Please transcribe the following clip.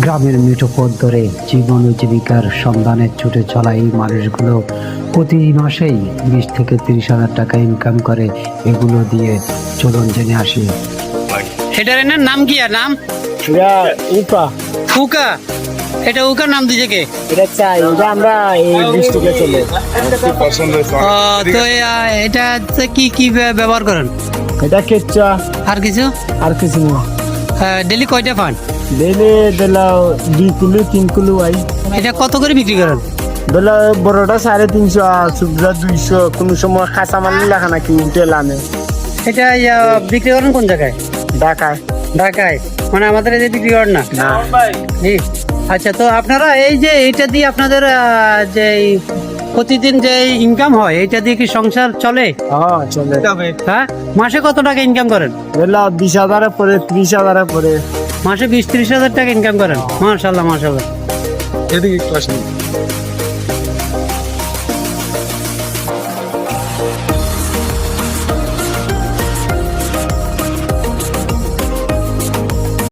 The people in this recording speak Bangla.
গ্রামের মেঠো পথ ধরে জীবন ও জীবিকার সন্ধানে ছুটে চলা এই মানুষগুলো প্রতি মাসেই বিশ থেকে তিরিশ হাজার টাকা ইনকাম করে এগুলো দিয়ে চলন জেনে আসি। এটার এনার নাম কি আর নাম? এটা উকা। এটা উকার নাম দিছে কে? এটা চাই এটা আমরা এই ডিস্ট্রিক্টে চলে। ও, তো এটা কি কি ব্যবহার করেন? এটা কেচ্চা আর কিছু? আর কিছু না। ডেলি কয়টা পান? দিলা দুই কিলো তিন কিলো আই। এটা কত করে বিক্রি করেন? দিলা বড়টা সাড়ে তিনশো ছোটটা দুইশো। কোনো সময় খাসা মাল লেখা নাকি উল্টে লামে। এটা বিক্রি করেন কোন জায়গায়? ঢাকায়। ঢাকায়? মানে আমাদের এই বিক্রি করেন না? আচ্ছা তো আপনারা এই যে এটা দিয়ে আপনাদের যে প্রতিদিন যে ইনকাম হয় এটা দিয়ে কি সংসার চলে? হ্যাঁ চলে। হ্যাঁ? মাসে কত টাকা ইনকাম করেন? বিশ হাজারের পরে ত্রিশ হাজারের পরে। মাসে বিশ ত্রিশ হাজার টাকা ইনকাম করেন। মার্শাল্লাহ মার্শাল্লাহ এদিকে একটু আসেন।